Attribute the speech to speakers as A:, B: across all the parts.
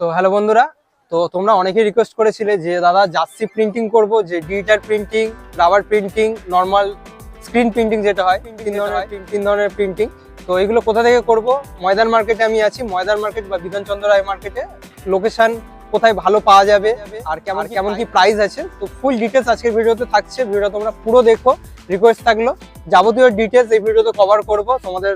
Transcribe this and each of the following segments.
A: তো হ্যালো বন্ধুরা তো তোমরা অনেকেই রিকোয়েস্ট করেছিলে যে দাদা জার্সি প্রিন্টিং করব যে digital printing rubber printing normal screen printing যেটা হয় তিন ধরনের তিন ধরনের প্রিন্টিং তো এগুলো কোথা থেকে করব? ময়দান মার্কেটে আমি আছি। ময়দান মার্কেট বা বিধানচন্দ্র রায় মার্কেটে লোকেশন কোথায় ভালো পাওয়া যাবে আর কেমন কেমন কি প্রাইস আছে? তো ফুল ডিটেলস আজকের ভিডিওতে থাকছে। ভিডিও তোমরা পুরো দেখো। রিকোয়েস্ট থাকল। যাবতীয় ডিটেলস এই ভিডিওতে কভার করব। তোমাদের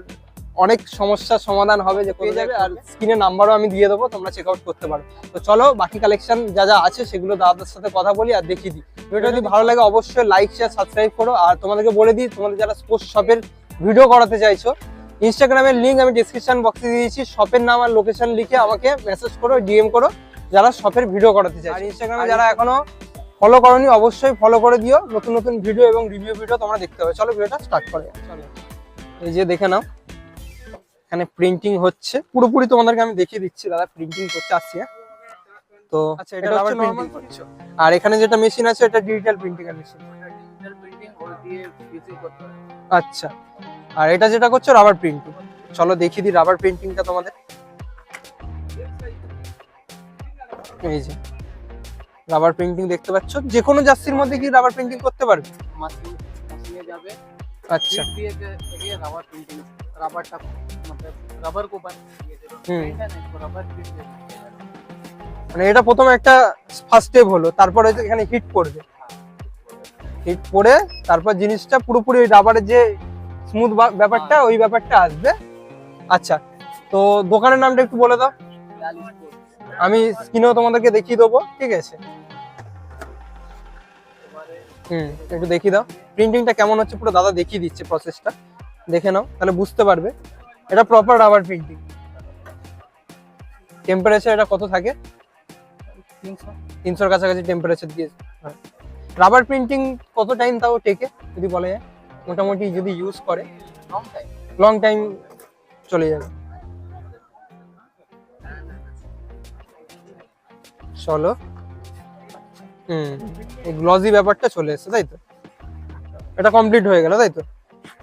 A: অনেক সমস্যার সমাধান হবে যে পেয়ে যাবে আর স্ক্রিনে নাম্বারও আমি দিয়ে দেবো তোমরা চেক আউট করতে পারো। তো চলো বাকি কালেকশন যা যা আছে সেগুলো দাদাদের সাথে কথা বলি আর দেখিয়ে দিই। ভিডিও যদি ভালো লাগে অবশ্যই লাইক শেয়ার সাবস্ক্রাইব করো। আর তোমাদেরকে বলে দিই তোমাদের যারা স্পোর্টস শপের ভিডিও করাতে চাইছো ইনস্টাগ্রামের লিঙ্ক আমি ডিসক্রিপশন বক্সে দিয়েছি শপের নাম আর লোকেশন লিখে আমাকে মেসেজ করো ডিএম করো যারা শপের ভিডিও করাতে চাই আর ইনস্টাগ্রামে যারা এখনও ফলো করনি অবশ্যই ফলো করে দিও। নতুন নতুন ভিডিও এবং রিভিউ ভিডিও তোমরা দেখতে হবে চলো ভিডিওটা স্টার্ট করে। চলো। এই যে দেখে নাও। এখানে প্রিন্টিং হচ্ছে। পুরোপুরি তোমাদেরকে আমি দেখিয়ে দিচ্ছি দাদা প্রিন্টিং করতে আসছে তো আচ্ছা এটা আবার প্রিন্টিং করছ? আর এখানে যেটা মেশিন আছে এটা ডিজিটাল প্রিন্টিং এর মেশিন ডিজিটাল প্রিন্টিং ওর দিয়ে করতে আচ্ছা। আর এটা যেটা করছ রাবার প্রিন্টিং চলো দেখিয়ে দিই রাবার প্রিন্টিংটা তোমাদের। এই যে রাবার প্রিন্টিং দেখতে পাচ্ছ? যে কোনো জার্সির মধ্যে কি রাবার প্রিন্টিং করতে পারবে।
B: মেশিনে যাবে।
A: আচ্ছা।
B: দিয়ে রাবার প্রিন্টিং रबर का मतलब रबर को बन
A: হুম
B: रबर प्रिंट
A: মানে এটা প্রথমে একটা ফার্স্ট স্টেপ হলো তারপরে হচ্ছে এখানে হিট পড়বে হিট পড়ে তারপর জিনিসটা পুরোপুরি ওই রাবারের যে স্মুথ ব্যাপারটা ওই ব্যাপারটা আসবে আচ্ছা তো দোকানের নামটা একটু বলে দাও আমি স্ক্রিনেও তোমাদেরকে দেখিয়ে দেবো ঠিক আছে হুম একটু দেখিয়ে দাও প্রিন্টিংটা কেমন হচ্ছে পুরো দাদা দেখিয়ে দিচ্ছে প্রসেসটা দেখে নাও তাহলে বুঝতে পারবে। এটা প্রপার রাবার প্রিন্টিং টেম্পারেচার এটা কত থাকে? তিনশোর কাছাকাছি টেম্পারেচার দিয়ে হ্যাঁ। রাবার প্রিন্টিং কত টাইম তাও টেকে যদি বলা যায়। মোটামুটি যদি ইউজ করে লং টাইম চলে যাবে। চলো। হুম। এই গ্লজি ব্যাপারটা চলে এসছে তাই তো? এটা কমপ্লিট হয়ে গেল তাই তো?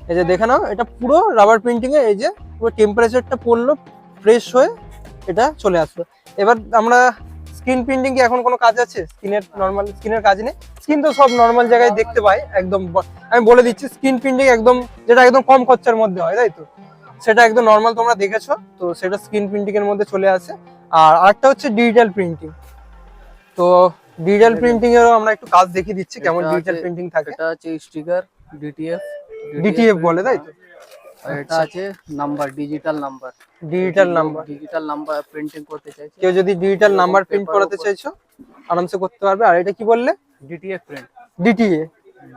A: এই যে দেখে নাও এটা পুরো রাবার প্রিন্টিং এ এই যে পুরো টেম্পারেচারটা পড়ল ফ্রেশ হয়ে এটা চলে আসলো। এবার আমরা স্ক্রিন প্রিন্টিং কি এখন কোনো কাজ আছে? স্ক্রিনের নর্মাল স্ক্রিনের কাজ নেই? স্ক্রিন তো সব নর্মাল জায়গায় দেখতে পাই একদম আমি বলে দিচ্ছি স্ক্রিন প্রিন্টিং একদম যেটা একদম কম খরচার মধ্যে হয় তাই তো? সেটা একদম নর্মাল তোমরা দেখেছ তো সেটা স্ক্রিন প্রিন্টিং এর মধ্যে চলে আসে। আর আরেকটা হচ্ছে ডিজিটাল প্রিন্টিং তো ডিজিটাল প্রিন্টিং এরও আমরা একটু কাজ দেখিয়ে দিচ্ছি কেমন ডিজিটাল প্রিন্টিং থাকে।
B: এটা হচ্ছে স্টিকার ডিটিএফ
A: ডিটিএফ বলে তাই তো?
B: এটা আছে number digital number.
A: Digital number.
B: Digital number printing করতে চাইছে।
A: কেউ যদি ডিজিটাল নাম্বার প্রিন্ট করাতে চাইছো আরামসে করতে পারবে। আর এটা কি বললে?
B: ডিটিএফ প্রিন্ট
A: ডিটিএ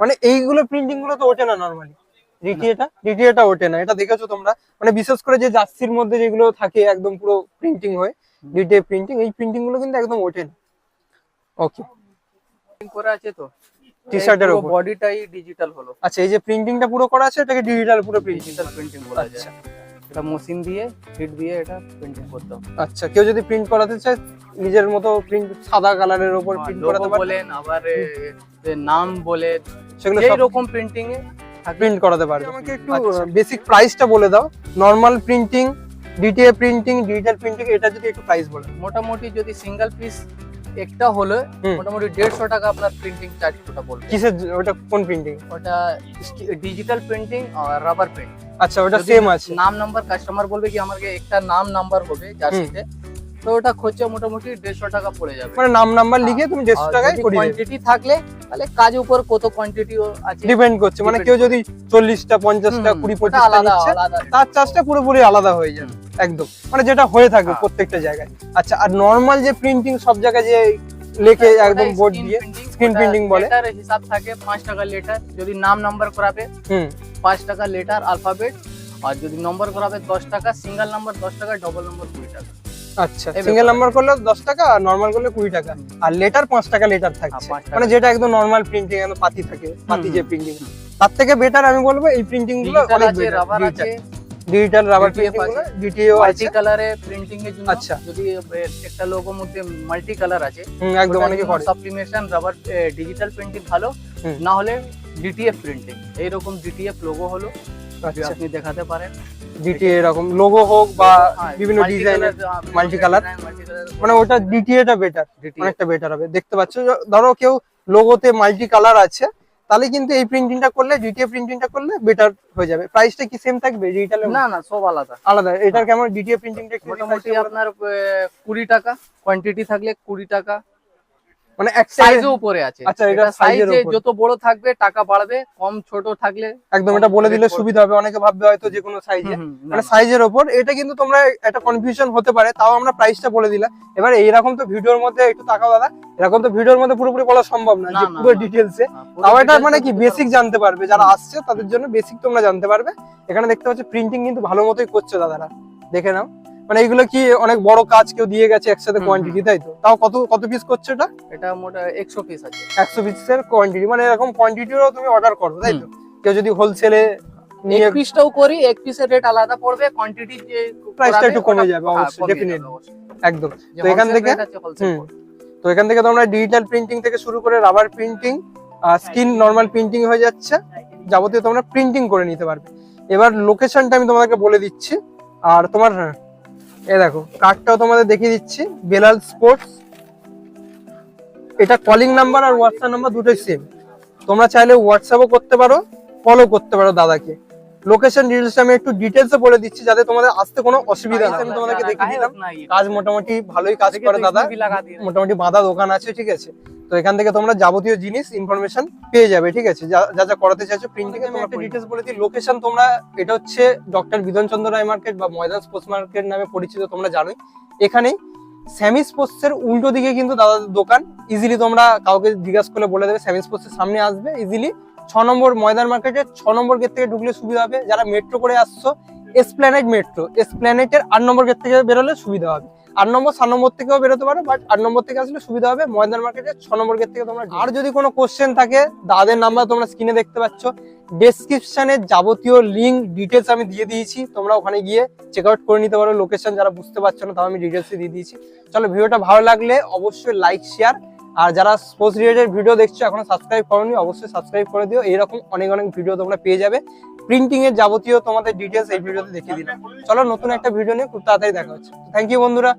A: মানে এইগুলো প্রিন্টিংগুলো তো ওঠে না নর্মালি ডিটিএটা ডিটিএটা ওঠে না। এটা দেখেছ তোমরা? মানে বিশেষ করে যে জার্সির মধ্যে যেগুলো থাকে একদম পুরো প্রিন্টিং হয়ে ডিটিএ প্রিন্টিং এই প্রিন্টিংগুলো কিন্তু একদম ওঠে না। ওকে
B: করা আছে তো?
A: টি-শার্টের উপর।
B: বডিটাই ডিজিটাল হলো।
A: আচ্ছা এই যে প্রিন্টিংটা পুরো করা আছে এটাকে ডিজিটাল পুরো প্রিন্টিং
B: ডিজিটাল প্রিন্টিং বলা যায়।
A: আচ্ছা।
B: এটা মেশিন দিয়ে হিট দিয়ে এটা প্রিন্টিং করতে হবে।
A: আচ্ছা কেউ যদি প্রিন্ট করাতে চায় নিজের মতো প্রিন্ট সাদা কালারের উপর প্রিন্ট করাতে পারে
B: বলেন আবার নাম বলে
A: সেগুলো
B: এই
A: সব
B: রকম প্রিন্টিং এ
A: প্রিন্ট করাতে পারবে। আমাকে একটু
B: আচ্ছা।
A: বেসিক প্রাইসটা বলে দাও। Normal printing DTA printing digital printing এটা যদি একটু প্রাইস বলে।
B: মোটামুটি যদি সিঙ্গেল পিস একটা হলে মোটামুটি দেড়শো টাকা আপনার প্রিন্টিং চার্জ ওটা বলব
A: কিসের ওটা কোন প্রিন্টিং
B: ওটা ডিজিটাল প্রিন্টিং আর রাবার প্রিন্ট
A: আচ্ছা ওটা সেম আছে।
B: নাম নাম্বার কাস্টমার বলবে কি আমাকে একটা নাম নাম্বার হবে জার্সিতে। তো ওটা খরচা মোটামুটি দেড়শো টাকা পড়ে যাবে।
A: মানে নাম নাম্বার লিখে তুমি দেড়শো টাকায়
B: কোয়ান্টিটি থাকলে তাহলে কাজ উপর কত কোয়ান্টিটি আছে
A: ডিপেন্ড করছে। মানে কেউ যদি চল্লিশটা পঞ্চাশটা কুড়ি পঁচিশটা নিচ্ছে তার চার্জটা পুরোপুরি আলাদা হয়ে যাবে একদম। মানে যেটা হয়ে থাকে
B: হ্যাঁ।
A: প্রত্যেকটা জায়গায়। আচ্ছা আর নর্মাল যে প্রিন্টিং সব জায়গায় যে লেখে একদম বোর্ড দিয়ে স্ক্রিন প্রিন্টিং বলে।
B: letter হিসাব থাকে পাঁচ টাকা লেটার যদি নাম নাম্বার করাবে
A: হুম।
B: পাঁচ টাকা লেটার আলফাবেট আর যদি নম্বর করাবে দশ টাকা সিঙ্গেল নাম্বার দশ টাকা ডবল নম্বর কুড়ি টাকা।
A: আচ্ছা সিঙ্গেল নাম্বার করলে দশ টাকা আর নর্মাল করলে কুড়ি টাকা। আর লেটার পাঁচ টাকা লেটার থাকছে। মানে যেটা একদম নর্মাল প্রিন্টিং একদম পাতি থাকে পাতি যে প্রিন্টিং তার থেকে বেটার আমি বলব এই
B: প্রিন্টিংগুলো
A: অনেক
B: রাবার আছে।
A: ডিজিটাল রাবার প্রিন্টিংগুলো
B: আছে।
A: ডিটিও আছে
B: কালারে প্রিন্টিং এর জন্য
A: আচ্ছা।
B: যদি একটা লোগোর মধ্যে মাল্টি কালার আছে
A: একদম অনেকে করে।
B: সাপ্লিমেশন রাবার ডিজিটাল প্রিন্টিং ভালো। না হলে ডিটিএফ প্রিন্টিং এইরকম ডিটিএফ লোগো হলো।
A: আচ্ছা।
B: আপনি দেখাতে পারেন।
A: ডিটিএ এরকম লোগো হোক বা
B: হ্যাঁ,
A: বিভিন্ন ডিজাইনের
B: হ্যাঁ,
A: multi colour মানে ওটা ডিটিএটা বেটার অনেকটা বেটার হবে। দেখতে পাচ্ছ ধরো কেউ লোগোতে মাল্টি কালার আছে তাহলে কিন্তু এই প্রিন্টিংটা করলে ডিটিএ প্রিন্টিংটা করলে বেটার হয়ে যাবে। প্রাইসটা কি সেম থাকবে? ডিজিটাল
B: না না সব আলাদা।
A: আলাদা। এটার কেমন? ডিটিএ প্রিন্টিংটা
B: মোটামুটি আপনার কুড়ি টাকা। কোয়ান্টিটি থাকলে কুড়ি টাকা।
A: মানে একটা
B: সাইজও উপরে আছে।
A: আচ্ছা, এটা
B: সাইজে যত বড় থাকবে টাকা বাড়বে কম ছোট থাকলে
A: একদম এটা বলে দিলে সুবিধা হবে। অনেকে ভাববে হয়তো যে কোনো সাইজে মানে সাইজের ওপর এটা কিন্তু তোমরা একটা কনফিউশন হতে পারে তাও আমরা প্রাইসটা বলে দিলাম। এবার এইরকম তো ভিডিওর মধ্যে একটু তাকাও দাদা এরকম তো ভিডিওর মধ্যে পুরোপুরি বলা সম্ভব না যে পুরো
B: হ্যাঁ,
A: তাও এটা মানে কি বেসিক জানতে পারবে যারা আসছে তাদের জন্য বেসিক তোমরা জানতে পারবে। এখানে দেখতে পাচ্ছ প্রিন্টিং কিন্তু ভালো মতোই করছে দাদারা। দেখে নাও। মানে এগুলো কি অনেক বড় কাজ কেউ দিয়ে গেছে একসাথে কোয়ান্টিটি তাই তো? তাও কত কত পিস করছে এটা?
B: এটা মোটা একশো পিস আছে।
A: একশো পিসের কোয়ান্টিটি মানে এরকম কোয়ান্টিটিরও তুমি অর্ডার করো তাই তো? কেউ যদি হোলসেলে
B: এক পিসটাও করি এক পিসের রেট আলাদা পড়বে কোয়ান্টিটি যে
A: Price টা
B: করাবে,
A: একটু কমে যাবে,
B: হ্যাঁ,
A: অবশ্যই।
B: যাবে, অবশ্যই।
A: একদম। তো এখান থেকে-। তো এখান থেকে তোমরা ডিজিটাল প্রিন্টিং থেকে শুরু করে rubber printing screen normal printing হয়ে যাচ্ছে। যাবতীয় তোমরা প্রিন্টিং করে নিতে পারবে। এবার লোকেশনটা আমি তোমাদেরকে বলে দিচ্ছি। আর তোমার এ দেখো কার্ডটাও তোমাদের দেখিয়ে দিচ্ছি। বেলাল স্পোর্টস এটা কলিং নাম্বার আর হোয়াটসঅ্যাপ নাম্বার দুটোই সেম তোমরা চাইলে হোয়াটসঅ্যাপও করতে পারো ফলো করতে পারো দাদাকে। লোকেশন ডিটেলস আমি একটু ডিটেলসে বলে দিচ্ছি যাতে তোমাদের আসতে কোনো অসুবিধা না আমি তোমাদেরকে দেখিয়ে দিলাম। কাজ মোটামুটি ভালোই কাজ করে দাদা। মোটামুটি বাঁধা দোকান আছে ঠিক আছে। তো এখান থেকে তোমরা যাবতীয় জিনিস ইনফরমেশন পেয়ে যাবে ঠিক আছে? যা যা করাতে চাইছো প্রিন্টিং আমি একটা ডিটেলস বলে দিই। লোকেশন তোমরা এটা হচ্ছে ডক্টর বিধান চন্দ্র রায় মার্কেট বা ময়দান স্পোর্টস মার্কেট নামে পরিচিত তোমরা জানোই। এখানেই স্যামি স্পোর্টস এর উল্টো দিকে কিন্তু দাদাদের দোকান। ইজিলি তোমরা কাউকে জিজ্ঞাসা করলে বলে দেবে স্যামি স্পোর্টস এর সামনে আসবে ইজিলি ছ নম্বর ময়দান মার্কেটের ছ নম্বর গেট থেকে ঢুকলে সুবিধা হবে। যারা মেট্রো করে আসছো এসপ্ল্যানেট মেট্রো এসপ্ল্যানেটের আট নম্বর গেট থেকে বেরোলে সুবিধা হবে। আট নম্বর, সাত নম্বর থেকেও বেরোতে পারো বাট আট নম্বর থেকে আসলে সুবিধা হবে ময়দান মার্কেটের ছ নম্বর গেট থেকে তোমরা আর যদি কোনো কোশ্চেন থাকে দাদের নাম্বার তোমরা স্ক্রিনে দেখতে পাচ্ছ। ডেসক্রিপশনে যাবতীয় লিঙ্ক ডিটেলস আমি দিয়ে দিয়েছি। তোমরা ওখানে গিয়ে চেক আউট করে নিতে পারো। লোকেশন যারা বুঝতে পারছ না, তাও আমি ডিটেলসে দিয়ে দিয়েছি। চলো, ভিডিওটা ভালো লাগলে অবশ্যই লাইক শেয়ার আর যারা স্পোর্টস রিলেটেড ভিডিও দেখছ, এখনও সাবস্ক্রাইব করোনি, অবশ্যই সাবস্ক্রাইব করে দিও। এরকম অনেক অনেক ভিডিও তোমরা পেয়ে যাবে। প্রিন্টিং এর যাবতীয় তোমাদের ডিটেলস এই ভিডিওতে দেখিয়ে দিলাম। চলো নতুন একটা ভিডিও নিয়ে খুব তাড়াতাড়ি দেখা হচ্ছে। থ্যাংক ইউ বন্ধুরা।